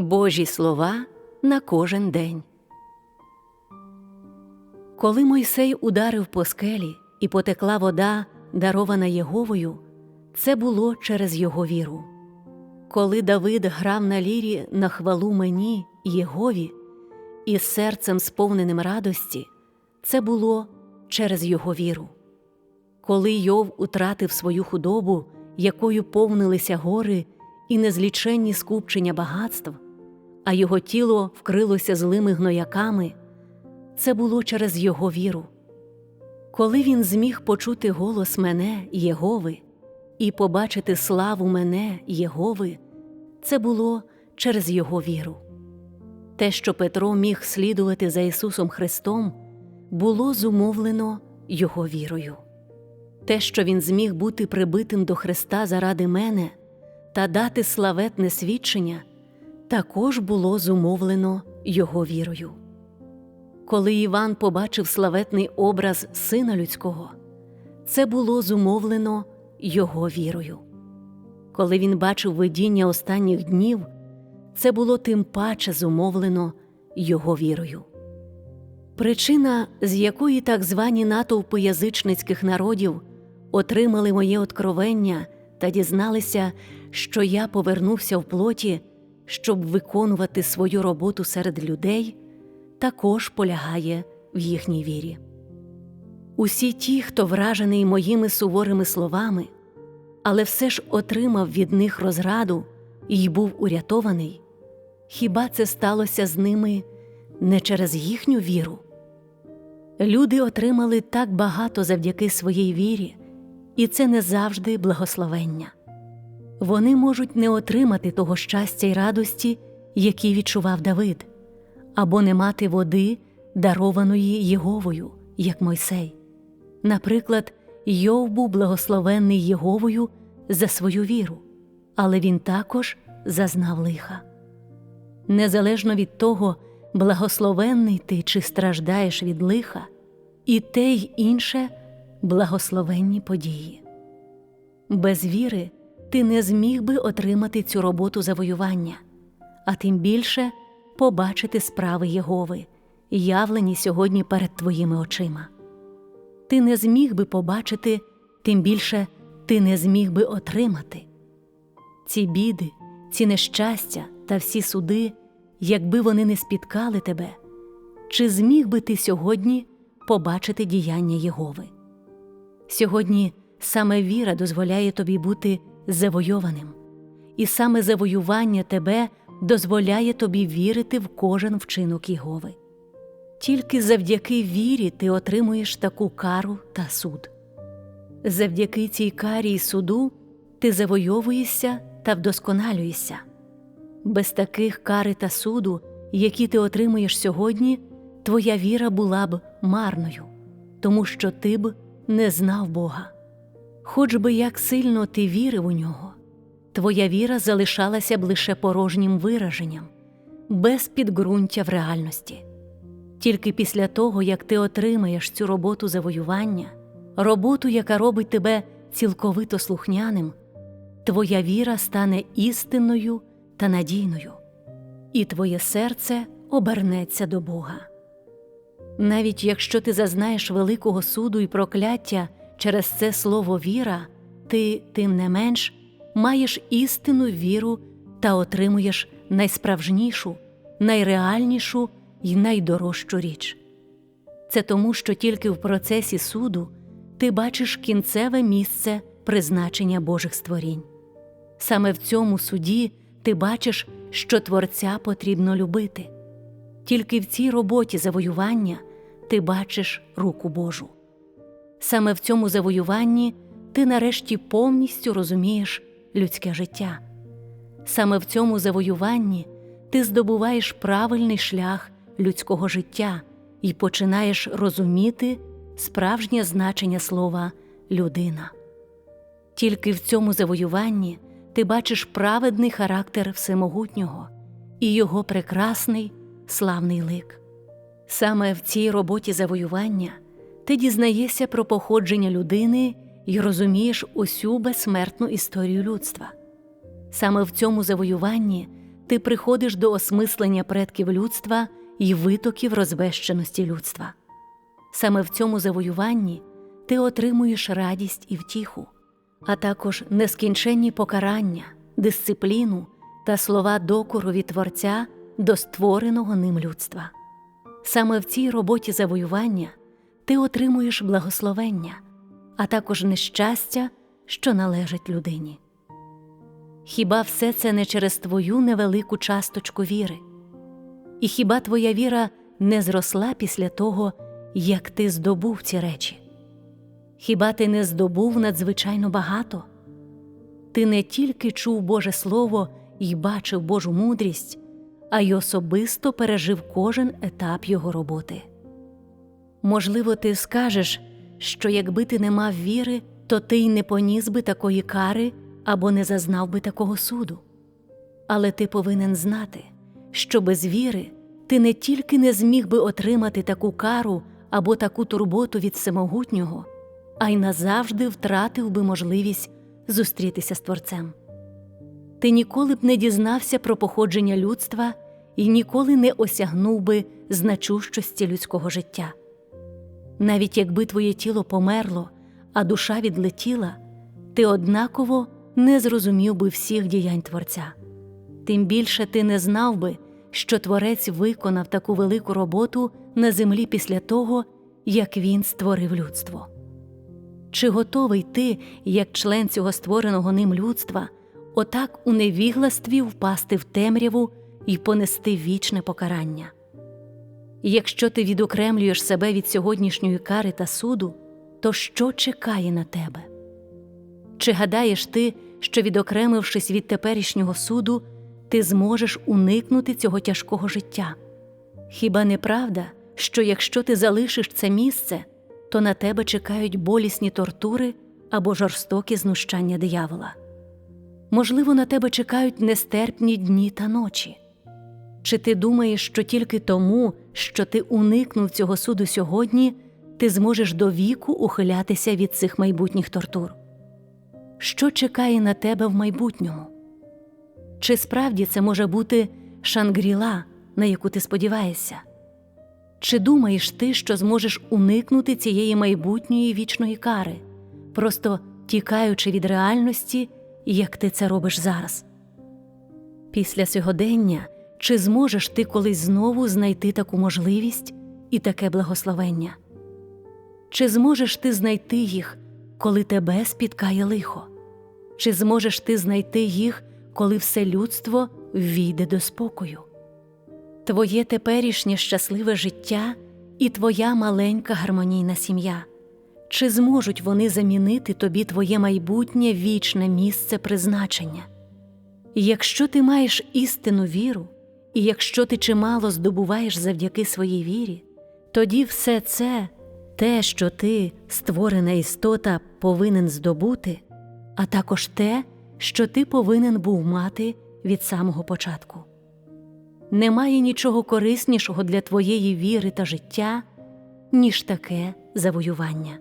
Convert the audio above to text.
Божі слова на кожен день. Коли Мойсей ударив по скелі і потекла вода, дарована Єговою, це було через його віру. Коли Давид грав на лірі на хвалу мені, Єгові, із серцем сповненим радості, це було через його віру. Коли Йов утратив свою худобу, якою повнилися гори і незліченні скупчення багатств, а його тіло вкрилося злими гнояками, це було через його віру. Коли він зміг почути голос мене, Єгови, і побачити славу мене, Єгови, це було через його віру. Те, що Петро міг слідувати за Ісусом Христом, було зумовлено Його вірою. Те, що він зміг бути прибитим до Христа заради мене та дати славетне свідчення, також було зумовлено Його вірою. Коли Іван побачив славетний образ Сина Людського, це було зумовлено Його вірою. Коли він бачив видіння останніх днів, це було тим паче зумовлено Його вірою. Причина, з якої так звані натовпи язичницьких народів отримали моє откровення та дізналися, що я повернувся в плоті, щоб виконувати свою роботу серед людей, також полягає в їхній вірі. Усі ті, хто вражений моїми суворими словами, але все ж отримав від них розраду і був урятований, хіба це сталося з ними не через їхню віру? Люди отримали так багато завдяки своїй вірі, і це не завжди благословення. Вони можуть не отримати того щастя й радості, які відчував Давид, або не мати води, дарованої Єговою, як Мойсей. Наприклад, Йов був благословенний Єговою за свою віру, але він також зазнав лиха. Незалежно від того, благословенний ти чи страждаєш від лиха, і те й інше благословенні події. Без віри ти не зміг би отримати цю роботу завоювання, а тим більше побачити справи Єгови, явлені сьогодні перед твоїми очима. Ти не зміг би побачити, тим більше ти не зміг би отримати. Ці біди, ці нещастя та всі суди, якби вони не спіткали тебе, чи зміг би ти сьогодні побачити діяння Єгови? Сьогодні саме віра дозволяє тобі бути завойованим, і саме завоювання тебе дозволяє тобі вірити в кожен вчинок Єгови. Тільки завдяки вірі ти отримуєш таку кару та суд. Завдяки цій карі й суду ти завойовуєшся та вдосконалюєшся. Без таких кари та суду, які ти отримуєш сьогодні, твоя віра була б марною, тому що ти б не знав Бога. Хоч би як сильно ти вірив у нього, твоя віра залишалася б лише порожнім вираженням, без підґрунтя в реальності. Тільки після того, як ти отримаєш цю роботу завоювання, роботу, яка робить тебе цілковито слухняним, твоя віра стане істинною та надійною, і твоє серце обернеться до Бога. Навіть якщо ти зазнаєш великого суду і прокляття через це слово віра, ти, тим не менш, маєш істинну віру та отримуєш найсправжнішу, найреальнішу і найдорожчу річ. Це тому, що тільки в процесі суду ти бачиш кінцеве місце призначення Божих створінь. Саме в цьому суді ти бачиш, що Творця потрібно любити. Тільки в цій роботі завоювання ти бачиш руку Божу. Саме в цьому завоюванні ти нарешті повністю розумієш людське життя. Саме в цьому завоюванні ти здобуваєш правильний шлях людського життя і починаєш розуміти справжнє значення слова людина. Тільки в цьому завоюванні ти бачиш праведний характер Всемогутнього і його прекрасний славний лик. Саме в цій роботі завоювання ти дізнаєшся про походження людини і розумієш усю безсмертну історію людства. Саме в цьому завоюванні ти приходиш до осмислення предків людства і витоків розбещеності людства. Саме в цьому завоюванні ти отримуєш радість і втіху, а також нескінченні покарання, дисципліну та слова докору від Творця до створеного ним людства. Саме в цій роботі завоювання ти отримуєш благословення, а також нещастя, що належить людині. Хіба все це не через твою невелику часточку віри? І хіба твоя віра не зросла після того, як ти здобув ці речі? Хіба ти не здобув надзвичайно багато? Ти не тільки чув Боже Слово і бачив Божу мудрість, а й особисто пережив кожен етап його роботи. Можливо, ти скажеш, що якби ти не мав віри, то ти й не поніс би такої кари або не зазнав би такого суду. Але ти повинен знати, що без віри ти не тільки не зміг би отримати таку кару або таку турботу від всемогутнього, а й назавжди втратив би можливість зустрітися з Творцем. Ти ніколи б не дізнався про походження людства і ніколи не осягнув би значущості людського життя. Навіть якби твоє тіло померло, а душа відлетіла, ти однаково не зрозумів би всіх діянь Творця. Тим більше ти не знав би, що Творець виконав таку велику роботу на землі після того, як він створив людство. Чи готовий ти, як член цього створеного ним людства, отак у невігластві впасти в темряву і понести вічне покарання? Якщо ти відокремлюєш себе від сьогоднішньої кари та суду, то що чекає на тебе? Чи гадаєш ти, що, відокремившись від теперішнього суду, ти зможеш уникнути цього тяжкого життя? Хіба не правда, що якщо ти залишиш це місце, то на тебе чекають болісні тортури або жорстокі знущання диявола? Можливо, на тебе чекають нестерпні дні та ночі. Чи ти думаєш, що тільки тому, що ти уникнув цього суду сьогодні, ти зможеш до віку ухилятися від цих майбутніх тортур? Що чекає на тебе в майбутньому? Чи справді це може бути шангріла, на яку ти сподіваєшся? Чи думаєш ти, що зможеш уникнути цієї майбутньої вічної кари, просто тікаючи від реальності, як ти це робиш зараз? Після сьогодення чи зможеш ти колись знову знайти таку можливість і таке благословення? Чи зможеш ти знайти їх, коли тебе спіткає лихо? Чи зможеш ти знайти їх, коли все людство війде до спокою? Твоє теперішнє щасливе життя і твоя маленька гармонійна сім'я. Чи зможуть вони замінити тобі твоє майбутнє вічне місце призначення? Якщо ти маєш істинну віру, і якщо ти чимало здобуваєш завдяки своїй вірі, тоді все це, те, що ти, створена істота, повинен здобути, а також те, що ти повинен був мати від самого початку. Немає нічого кориснішого для твоєї віри та життя, ніж таке завоювання.